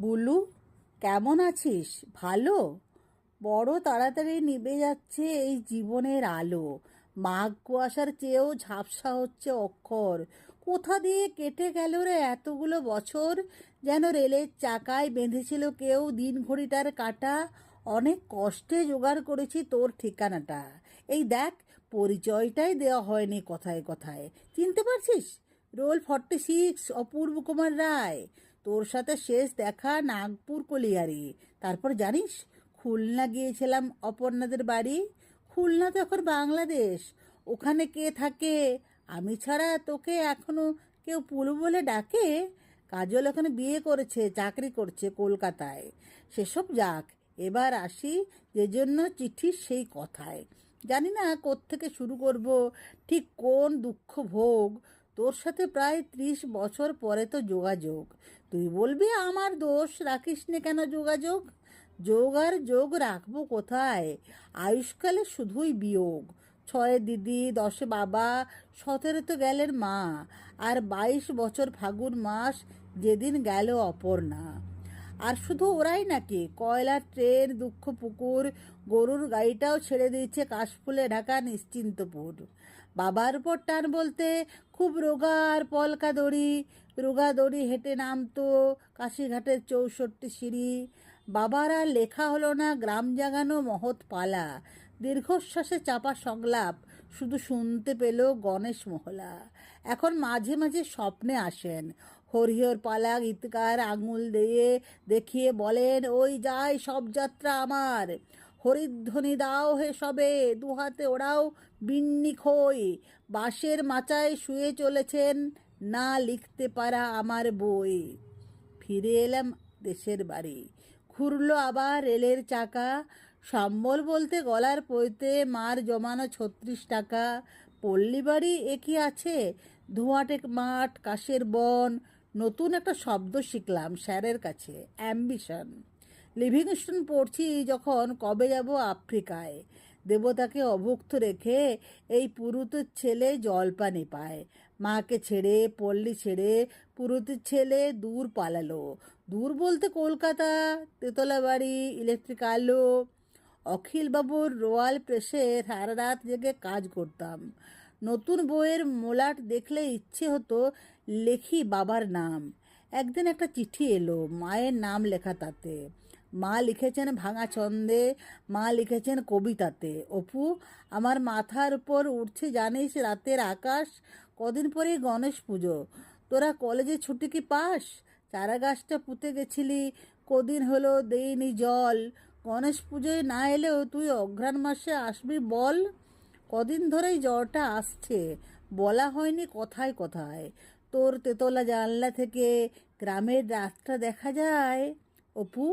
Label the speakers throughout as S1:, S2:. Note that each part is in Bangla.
S1: বুলু, কেমন আছিস? ভালো? বড় তাড়াতাড়ি নিভে যাচ্ছে এই জীবনের আলো। মাঘ কুয়াশার চেয়েও ঝাপসা হচ্ছে অক্ষর। কোথা দিয়ে কেটে গেল রে এতগুলো বছর? যেন রেলের চাকায় বেঁধেছিল কেউ দিন ঘড়িটার কাটা। অনেক কষ্টে জোগাড় করেছি তোর ঠিকানাটা। এই দেখ, পরিচয়টাই দেওয়া হয়নি কথায় কথায়। চিনতে পারছিস? Roll forty six, Apurba Kumar Roy. তোর সাথে শেষ দেখা নাগপুর কলিয়ারি। তারপর জানিস, খুলনা গিয়েছিলাম অপর্ণাদের বাড়ি। খুলনা তো এখন বাংলাদেশ। ওখানে কে থাকে? আমি ছাড়া তোকে এখনও কেউ পুলু বলে ডাকে? কাজল ওখানে বিয়ে করেছে, চাকরি করছে কলকাতায়। সেসব যাক, এবার আসি যে জন্য চিঠির সেই কথায়। জানি না কোত্থেকে শুরু করব, ঠিক কোন দুঃখ ভোগ? তোর সাথে প্রায় ত্রিশ বছর পরে তো যোগাযোগ। তুই বলবি আমার দোষ? রাখিস নে কেন যোগাযোগ? যোগ আর যোগ রাখব কোথায়? আয়ুষ্কালে শুধুই বিয়োগ। ছয়ে দিদি, দশে বাবা, সতেরো তো গেলেন মা, আর বাইশ বছর ফাগুন মাস, যেদিন গেল অপর্ণা। আর শুধু ওরাই নাকি? কয়লার ট্রেন, দুঃখ পুকুর, গরুর গাড়িটাও ছেড়ে দিয়েছে কাশফুলে ঢাকা, নিশ্চিন্তপুর। বাবার উপর টান বলতে খুব রোগা আর পলকা দড়ি রোগা দড়ি হেঁটে নামতো কাশিঘাটের চৌষট্টি সিঁড়ি। বাবার আর লেখা হলো না গ্রাম জাগানো মহৎ পালা। দীর্ঘশ্বাসে চাপা সংলাপ, শুধু শুনতে পেল গণেশ মহলা। এখন মাঝে মাঝে স্বপ্নে আসেন। হরিহর পালা গীতকার আঙুল দিয়ে দেখিয়ে বলেন, ওই যাই সব যাত্রা আমার। হরিধ্বনি দাও হে সবে, দুহাতে ওরাও বিন্নি খই, বাঁশের মাচায় শুয়ে চলেছেন, না লিখতে পারা আমার বই। ফিরে এলাম দেশের বাড়ি। ঘুরলো আবার রেলের চাকা, সম্বল বলতে গলার পইতে মার জমানো ছত্রিশ টাকা। পল্লী বাড়ি একই আছে? ধোঁয়াটে মাঠ, কাশের বন, নতুন একটা শব্দ শিখলাম স্যারের কাছে, অ্যাম্বিশন। লিভিংস্টোন পড়ছি যখন কবে যাব আফ্রিকায়। দেবতাকে অভুক্ত রেখে এই পুরুতের ছেলে জলপানি পায়। মাকে ছেড়ে, পল্লী ছেড়ে পুরুতের ছেলে দূর পালালো। দূর বলতে কলকাতা তেতলা বাড়ি ইলেকট্রিক আলো। অখিলবাবুর রোয়াল প্রেসে সারা রাত জেগে কাজ করতাম। নতুন বইয়ের মোলাট দেখলে ইচ্ছে হতো লেখি বাবার নাম। একদিন একটা চিঠি এলো, মায়ের নাম লেখা তাতে। মা লিখেছেন ভাঙা ছন্দে মা লিখেছেন কবিতাতে। অপু, আমার মাথার উপর উঠছে জানিস রাতের আকাশ, কদিন পরে গণেশ পুজো। তোরা কলেজে ছুটি কি পাস? চারা গাছটা পুঁতে গেছিলি, কদিন হলো দেইনি জল। গণেশ পুজোয় না এলেও তুই অঘ্রাণ মাসে আসবি বল। কদিন ধরেই জ্বরটা আসছে, বলা হয়নি কথায় কথায়। তোর তেতলা জানলা থেকে গ্রামের রাস্তা দেখা যায়। অপু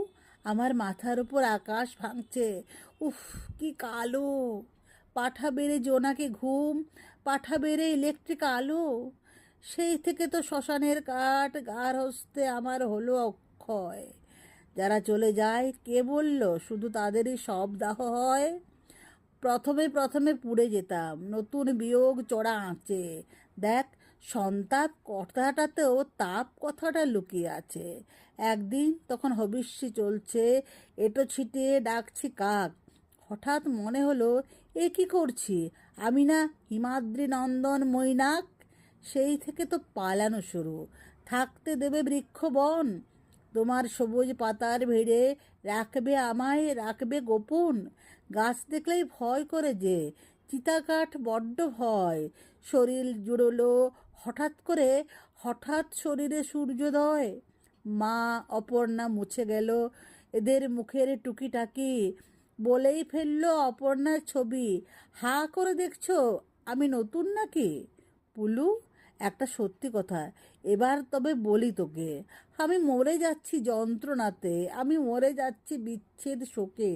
S1: আমার মাথার উপর আকাশ ভাঙছে। উফ, কি কালো। পাঠা বেড়ে জোনাকে ঘুম, পাঠা বেড়ে ইলেকট্রিক আলো। সেই থেকে তো শ্মশানের কাঠ গার হস্তে আমার হলো অক্ষয়। যারা চলে যায়, কে বলল শুধু তাদেরই সব দাহ হয়? প্রথমে প্রথমে পুড়ে যেতাম, নতুন বিয়োগ চড়া আঁচে। দেখ সন্তাপ কথাটাতেও তাপ কথাটা লুকিয়ে আছে। একদিন তখন হবিষ্যি চলছে, এটো ছিটিয়ে ডাকছি কাক। হঠাৎ মনে হলো, এ কি করছি? আমি না হিমাদ্রি নন্দন মৈনাক? সেই থেকে তো পালানো শুরু। থাকতে দেবে বৃক্ষ বন। তোমার সবুজ পাতার ভিড়ে রাখবে আমায়, রাখবে গোপন। গাছ দেখলেই ভয় করে যে, চিতাকাঠ বড্ড ভয়। শরীর জুড়লো হঠাৎ করে হঠাৎ শরীরে সূর্যোদয়। মা অপর্ণা মুছে গেল। এদের মুখের টুকিটাকি বলেই ফেলল অপর্ণার ছবি। হা করে দেখছ, আমি নতুন নাকি? পুলু, একটা সত্যি কথা, এবার তবে বলি তোকে। আমি মরে যাচ্ছি যন্ত্রণাতে, আমি মরে যাচ্ছি বিচ্ছেদ শোকে।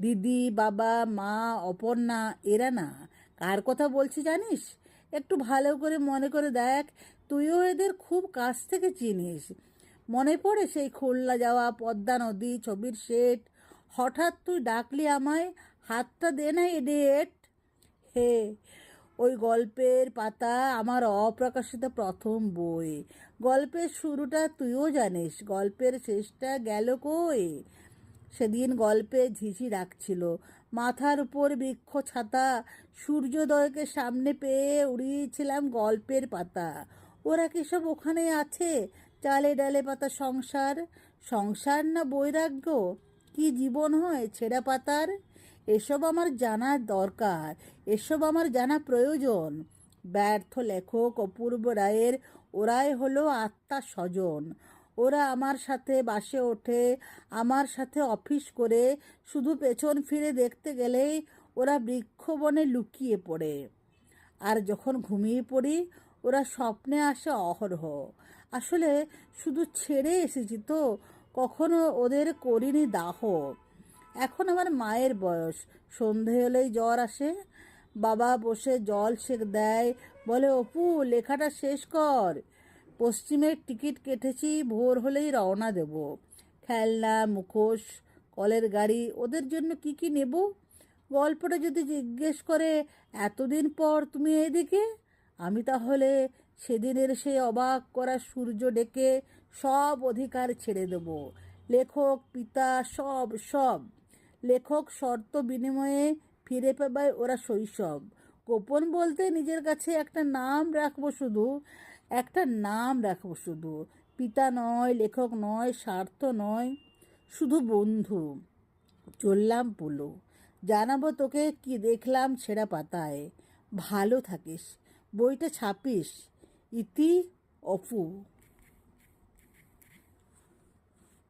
S1: দিদি, বাবা, মা, অপর্ণা, এরা না? কার কথা বলছি জানিস? একটু ভালো করে মনে করে দেখ, তুইও এদের খুব কাছ থেকে চিনিস। মনে পড়ে সেই খুলনা যাওয়া, পদ্মা নদী, ছবির সেট হঠাৎ তুই ডাকলি আমায়, হাতটা দে না এডেট হে, ওই গল্পের পাতা আমার অপ্রকাশিত প্রথম বই। গল্পের শুরুটা তুইও জানিস, গল্পের শেষটা গেল কই? সেদিন গল্পে ঝিঝি রাখছিল। মাথার উপর বৃক্ষ ছাতা, সূর্যোদয়কে সামনে পেয়ে উড়িয়েছিলাম গল্পের পাতা। ওরা কি সব ওখানে আছে? চালে ডালে পাতা সংসার? সংসার না বৈরাগ্য? কি জীবন হয় ছেঁড়া পাতার? এসব আমার জানার দরকার, এসব আমার জানা প্রয়োজন। ব্যর্থ লেখক অপূর্ব রায়ের, ওরাই হলো আত্মা স্বজন। ওরা আমার সাথে বাসে ওঠে, আমার সাথে অফিস করে, শুধু পেছন ফিরে দেখতে গেলেই ওরা বৃক্ষবনে লুকিয়ে পড়ে। আর যখন ঘুমিয়ে পড়ি, ওরা স্বপ্নে আসে অহরহ। আসলে শুধু ছেড়ে এসেছি তো, কখনো ওদের করিনি দাহ। এখন আমার মায়ের বয়স, সন্ধে হলেই জ্বর আসে। বাবা বসে জল সেক দেয়, বলে, অপু, লেখাটা শেষ কর। পশ্চিমের টিকিট কেটেছি, ভোর হলেই রওনা দেব। খেলনা, মুখোশ, কলের গাড়ি, ওদের জন্য কি কি নেব? গল্পটা যদি জিজ্ঞেস করে, এতদিন পর তুমি এদিকে? আমি তাহলে সেদিনের সেই অবাক করা সূর্য ডেকে সব অধিকার ছেড়ে দেব। লেখক, পিতা, সব সব। লেখক শর্ত বিনিময়ে ফিরে পাবায় ওরা শৈশব। গোপন বলতে নিজের কাছে একটা নাম রাখব শুধু। একটা নাম রাখব শুধু। পিতা নয়, লেখক নয়, স্বার্থ নয়, শুধু বন্ধু। চললাম পুলো। জানাব তোকে কি দেখলাম ছেঁড়া পাতায়। ভালো থাকিস, বইটা ছাপিস। ইতি অপু।